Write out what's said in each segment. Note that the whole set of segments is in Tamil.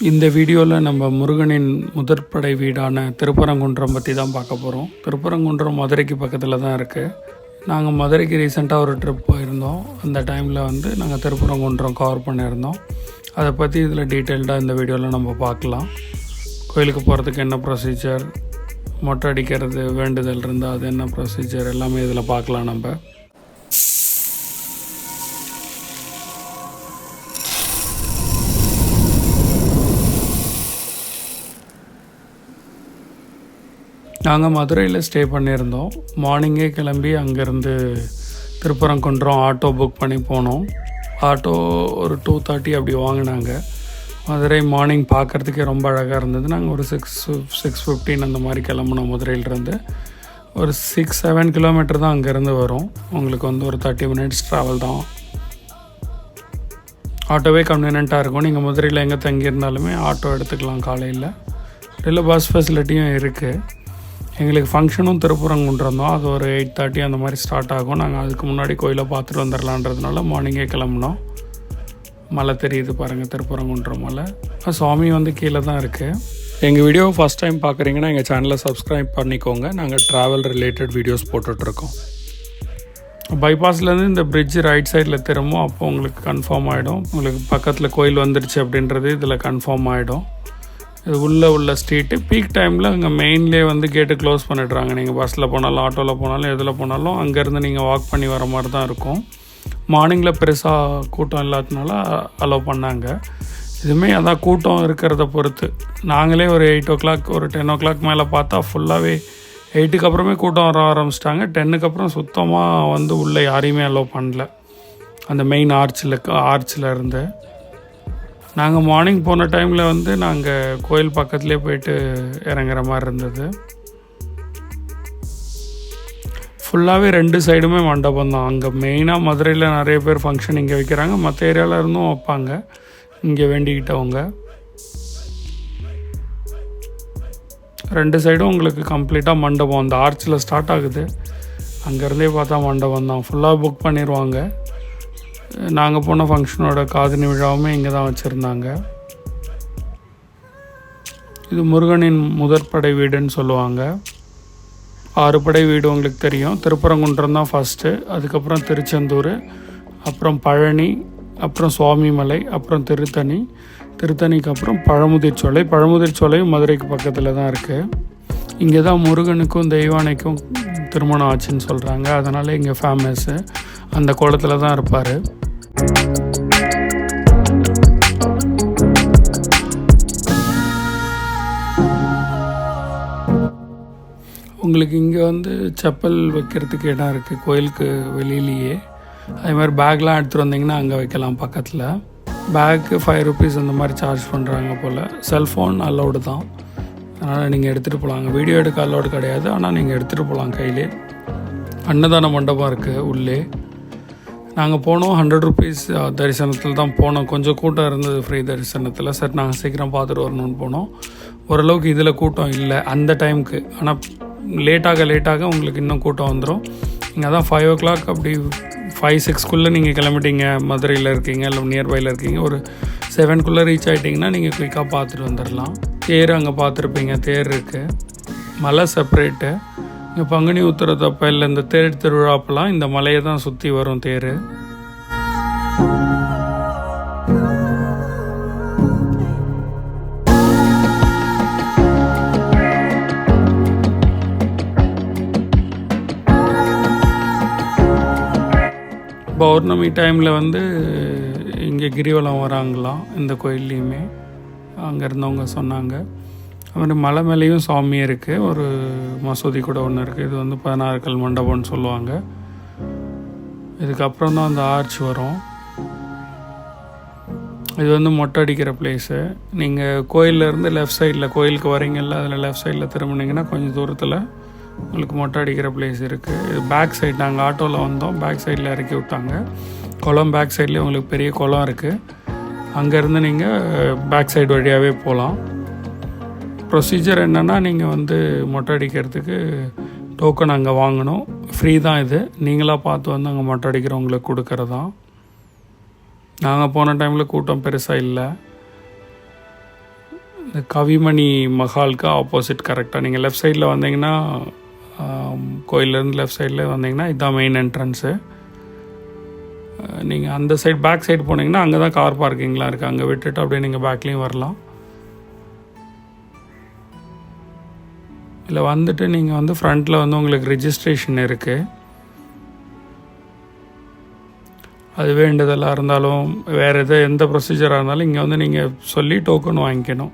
இந்த வீடியோவில் நம்ம முருகனின் முதற்படை வீடான திருப்பரங்குன்றம் பற்றி தான் பார்க்க போகிறோம் திருப்பரங்குன்றம் மதுரைக்கு பக்கத்தில் தான் இருக்குது நாங்கள் மதுரைக்கு ரீசெண்டாக ஒரு ட்ரிப் போயிருந்தோம். அந்த டைமில் வந்து நாங்கள் திருப்பரங்குன்றம் கவர் பண்ணியிருந்தோம். அதை பற்றி இதில் டீட்டெயில்டாக இந்த வீடியோவில் நம்ம பார்க்கலாம். கோயிலுக்கு போகிறதுக்கு என்ன ப்ரொசீஜர் மொட்டை அடிக்கிறது வேண்டுதல் இருந்தால் அது என்ன ப்ரொசீஜர் எல்லாமே இதில் பார்க்கலாம் நம்ம. நாங்கள் மதுரையில் ஸ்டே பண்ணியிருந்தோம். மார்னிங்கே கிளம்பி அங்கேருந்து திருப்பரங்குன்றம் ஆட்டோ புக் பண்ணி போனோம். ஆட்டோ ஒரு டூ தேர்ட்டி அப்படி வாங்கினாங்க. மதுரை மார்னிங் பார்க்குறதுக்கே ரொம்ப அழகாக இருந்தது. நாங்கள் ஒரு சிக்ஸ் சிக்ஸ் ஃபிஃப்டீன் அந்த மாதிரி கிளம்புனோம் மதுரையிலேருந்து. ஒரு சிக்ஸ் செவன் கிலோமீட்டர் தான் அங்கேருந்து வரும். உங்களுக்கு வந்து ஒரு தேர்ட்டி மினிட்ஸ் ட்ராவல் தான். ஆட்டோவே கன்வீனியண்ட்டாக இருக்கும். நீங்கள் மதுரையில் எங்கே தங்கியிருந்தாலுமே ஆட்டோ எடுத்துக்கலாம் காலையில். இல்லை பஸ் ஃபெசிலிட்டியும் இருக்குது எங்களுக்கு ஃபங்க்ஷனும் திருப்பரங்குன்றிருந்தோம் அது ஒரு எயிட் தேர்ட்டி அந்த மாதிரி ஸ்டார்ட் ஆகும். நாங்கள் அதுக்கு முன்னாடி கோயிலை பார்த்துட்டு வந்துடலான்றதுனால மார்னிங்கே கிளம்புனோம். மலை தெரியுது பாருங்கள் திருப்பரங்குன்ற மலை. சுவாமி வந்து கீழே தான் இருக்குது எங்கள் வீடியோ ஃபஸ்ட் டைம் பார்க்குறீங்கன்னா எங்கள் சேனலை சப்ஸ்கிரைப் பண்ணிக்கோங்க. நாங்கள் ட்ராவல் ரிலேட்டட் வீடியோஸ் போட்டுட்ருக்கோம். பைபாஸ்லேருந்து இந்த பிரிட்ஜ் ரைட் சைடில் திரும்பும் அப்போ உங்களுக்கு கன்ஃபார்ம் ஆகிடும் உங்களுக்கு பக்கத்தில் கோயில் வந்துருச்சு அப்படின்றது இதில் கன்ஃபார்ம் ஆகிடும் உள்ளே உள்ள ஸ்ட்ரீட்டு பீக் டைமில் அங்கே மெயின்லேயே வந்து கேட்டு க்ளோஸ் பண்ணிடுறாங்க. நீங்கள் பஸ்ஸில் போனாலும் ஆட்டோவில் போனாலும் எதில் போனாலும் அங்கேருந்து நீங்கள் வாக் பண்ணி வர மாதிரி தான் இருக்கும். மார்னிங்கில் பெருசாக கூட்டம் இல்லாததுனால அலோவ் பண்ணாங்க. இதுவுமே அதான் கூட்டம் இருக்கிறத பொறுத்து. நாங்களே ஒரு எயிட் ஓ கிளாக் ஒரு டென் ஓ கிளாக் மேலே பார்த்தா ஃபுல்லாகவே எயிட்டுக்கு அப்புறமே கூட்டம் வர ஆரம்பிச்சிட்டாங்க. டென்னுக்கு அப்புறம் சுத்தமாக வந்து உள்ளே யாரையுமே அலோவ் பண்ணல. அந்த மெயின் ஆர்ச்சில் ஆர்ச்சில் இருந்து. நாங்கள் மார்னிங் போன டைமில் வந்து நாங்கள் கோயில் பக்கத்துலேயே போயிட்டு இறங்குற மாதிரி இருந்தது. ஃபுல்லாகவே ரெண்டு சைடுமே மண்டபம் தான். அங்கே மெயினாக மதுரையில் நிறைய பேர் ஃபங்க்ஷன் இங்கே வைக்கிறாங்க. மற்ற ஏரியாவில் இருந்தும் வைப்பாங்க. இங்கே வேண்டிக்கிட்டவங்க. ரெண்டு சைடும் உங்களுக்கு கம்ப்ளீட்டாக மண்டபம். அந்த ஆர்ச்சில் ஸ்டார்ட் ஆகுது. அங்கேருந்தே பார்த்தா மண்டபம் தான். ஃபுல்லாக புக் பண்ணிடுவாங்க நாங்கள் போன ஃபங்க்ஷனோட காதணி விழாவுமே இங்கே தான் வச்சுருந்தாங்க. இது முருகனின் முதற்படை வீடுன்னு சொல்லுவாங்க. ஆறு படை வீடு உங்களுக்கு தெரியும். திருப்பரங்குன்றம் தான் ஃபஸ்ட்டு அதுக்கப்புறம் திருச்செந்தூர் அப்புறம் பழனி அப்புறம் சுவாமிமலை அப்புறம் திருத்தணி. திருத்தணிக்கு அப்புறம் பழமுதிர்ச்சோலை. சோலை மதுரைக்கு பக்கத்தில் தான் இருக்குது இங்கே தான் முருகனுக்கும் தெய்வானைக்கும் திருமணம் ஆச்சுன்னு சொல்கிறாங்க அதனால் இங்கே ஃபேமஸ்ஸு அந்த குளத்தில் தான் இருப்பார். உங்களுக்கு இங்கே வந்து செப்பல் வைக்கிறதுக்கு இடம் இருக்குது கோயிலுக்கு வெளியிலேயே. அதே மாதிரி பேக்லாம் எடுத்துகிட்டு வந்தீங்கன்னா அங்கே வைக்கலாம் பக்கத்தில். பேக்கு ஃபைவ் ருபீஸ் அந்த மாதிரி சார்ஜ் பண்ணுறாங்க போல். செல்ஃபோன் அலௌடு தான். அதனால் நீங்கள் எடுத்துகிட்டு போகலாங்க வீடியோ எடுக்க அலௌடு கிடையாது. ஆனால் நீங்கள் எடுத்துகிட்டு போகலாம் கையிலே. அன்னதான மண்டபம் இருக்குது உள்ளே. நாங்கள் போனோம் ஹண்ட்ரட் ருபீஸ் தரிசனத்தில் தான் போனோம். கொஞ்சம் கூட்டம் இருந்தது ஃப்ரீ தரிசனத்தில். சரி நாங்கள் சீக்கிரம் பார்த்துட்டு வரணும்னு போனோம். ஓரளவுக்கு இதில் கூட்டம் இல்லை அந்த டைமுக்கு ஆனால் லேட்டாக லேட்டாக உங்களுக்கு இன்னும் கூட்டம் வந்துடும் நீங்கள் தான் ஃபைவ் ஓ கிளாக் அப்படி ஃபைவ் சிக்ஸ்க்குள்ளே நீங்கள் கிளம்பிட்டீங்க. மதுரையில் இருக்கீங்க இல்லை நியர்பையில் இருக்கீங்க. ஒரு செவன்குள்ளே ரீச் ஆகிட்டிங்கன்னா நீங்கள் குயிக்காக பார்த்துட்டு வந்துடலாம் தேர் அங்கே பார்த்துருப்பீங்க தேர் இருக்குது மலை செப்பரேட்டு இங்கே பங்குனி உத்தரத்தப்ப இல்லை இந்த தேர் திருவிழாப்பெல்லாம் இந்த மலையை தான் சுற்றி வரும் தேர். பௌர்ணமி டைமில் வந்து இங்கே கிரிவலம் வராங்களாம் இந்த கோயில்லையுமே. அங்கே இருந்தவங்க சொன்னாங்க. அப்புறம் மலை மேலேயும் சாமி இருக்குது ஒரு மசூதி கூட ஒன்று இருக்குது இது வந்து பதினாறு கல் மண்டபம்னு சொல்லுவாங்க. இதுக்கப்புறம் தான் அந்த ஆர்ச் வரும். இது வந்து மொட்டை அடிக்கிற பிளேஸு நீங்கள் கோயிலேருந்து லெஃப்ட் சைடில் கோயிலுக்கு வரீங்கல்ல அதில் லெஃப்ட் சைடில் திரும்பினீங்கன்னா கொஞ்சம் தூரத்தில் உங்களுக்கு மொட்டை அடிக்கிற பிளேஸ் இருக்குது இது பேக் சைடு நாங்கள் ஆட்டோவில் வந்தோம். பேக் சைடில் இறக்கி விட்டாங்க. குளம் பேக் சைட்லேயே உங்களுக்கு பெரிய குளம் இருக்குது அங்கேருந்து நீங்கள் பேக் சைடு வழியாகவே போகலாம் ப்ரொசீஜர் என்னென்னா நீங்கள் வந்து மொட்டை அடிக்கிறதுக்கு டோக்கன் அங்கே வாங்கணும். ஃப்ரீ தான் இது. நீங்களாக பார்த்து வந்து அங்கே மொட்டை அடிக்கிறவங்களுக்கு கொடுக்கறதான் நாங்கள் போன டைமில் கூட்டம் பெருசாக இல்லை. இந்த கவிமணி மஹாலுக்கு ஆப்போசிட் கரெக்டாக நீங்கள் லெஃப்ட் சைடில் வந்தீங்கன்னா கோயிலேருந்து லெஃப்ட் சைடில் வந்தீங்கன்னா இதுதான் மெயின் என்ட்ரன்ஸு நீங்கள் அந்த சைடு பேக் சைடு போனீங்கன்னா அங்கே தான் கார் பார்க்கிங்லாம் இருக்குது அங்கே விட்டுட்டு அப்படியே நீங்கள் பேக்லேயும் வரலாம். இல்லை வந்துட்டு நீங்கள் வந்து ஃப்ரண்ட்டில் வந்து உங்களுக்கு ரிஜிஸ்ட்ரேஷன் இருக்குது அது வேண்டுதலாக இருந்தாலும் வேறு எது எந்த ப்ரொசீஜராக இருந்தாலும் இங்கே வந்து நீங்கள் சொல்லி டோக்கன் வாங்கிக்கணும்.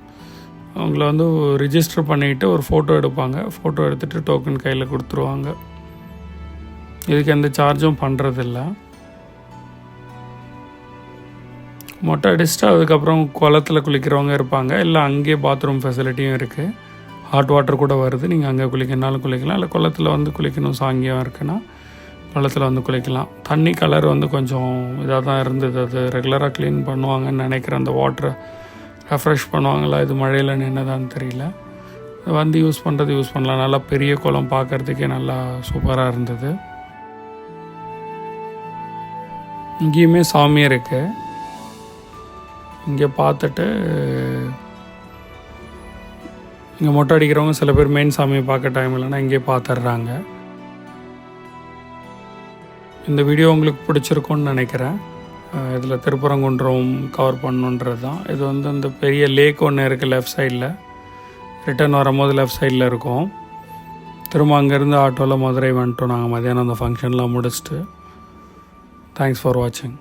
உங்களை வந்து ரிஜிஸ்டர் பண்ணிவிட்டு ஒரு ஃபோட்டோ எடுப்பாங்க. ஃபோட்டோ எடுத்துகிட்டு டோக்கன் கையில் கொடுத்துருவாங்க. இதுக்கு எந்த சார்ஜும் பண்ணுறதில்ல மொட்டை அடிச்சுட்டு அதுக்கப்புறம் குளத்தில் குளிக்கிறவங்க இருப்பாங்க. இல்லை அங்கேயே பாத்ரூம் ஃபெசிலிட்டியும் இருக்குது ஹாட் வாட்டர் கூட வருது. நீங்கள் அங்கே குளிக்கணுனாலும் குளிக்கலாம். இல்லை குளத்தில் வந்து குளிக்கணும் சாங்கியம் இருக்குன்னா குளத்தில் வந்து குளிக்கலாம். தண்ணி கலர் வந்து கொஞ்சம் இதாக தான் இருந்தது. அது ரெகுலராக க்ளீன் பண்ணுவாங்கன்னு நினைக்கிறேன். அந்த வாட்டரை ரெஃப்ரெஷ் பண்ணுவாங்களா? இது மழையில் நின்னதான்னு தெரியல. வந்து யூஸ் பண்ணுறது யூஸ் பண்ணலாம். நல்லா பெரிய குளம் பார்க்குறதுக்கே நல்லா சூப்பராக இருந்தது. இங்கேயுமே சாமி இருக்குது இங்கே பார்த்துட்டு இங்கே மொட்டை அடிக்கிறவங்க சில பேர் மெயின் சாமியை பார்க்க டைம் இல்லைன்னா இங்கேயே பார்த்துட்றாங்க. இந்த வீடியோ உங்களுக்கு பிடிச்சிருக்கும்னு நினைக்கிறேன். இதில் திருப்பரங்குன்றம் கவர் பண்ணுன்றது தான் இது வந்து இந்த பெரிய லேக் ஒன்று இருக்குது லெஃப்ட் சைடில் ரிட்டர்ன் வரும்போது லெஃப்ட் சைடில் இருக்கும். திரும்ப அங்கேருந்து ஆட்டோவில் மதுரை வந்துட்டோம் நாங்கள் மதியானம் அந்த ஃபங்க்ஷன்லாம் முடிச்சுட்டு. தேங்க்ஸ் ஃபார் வாட்சிங்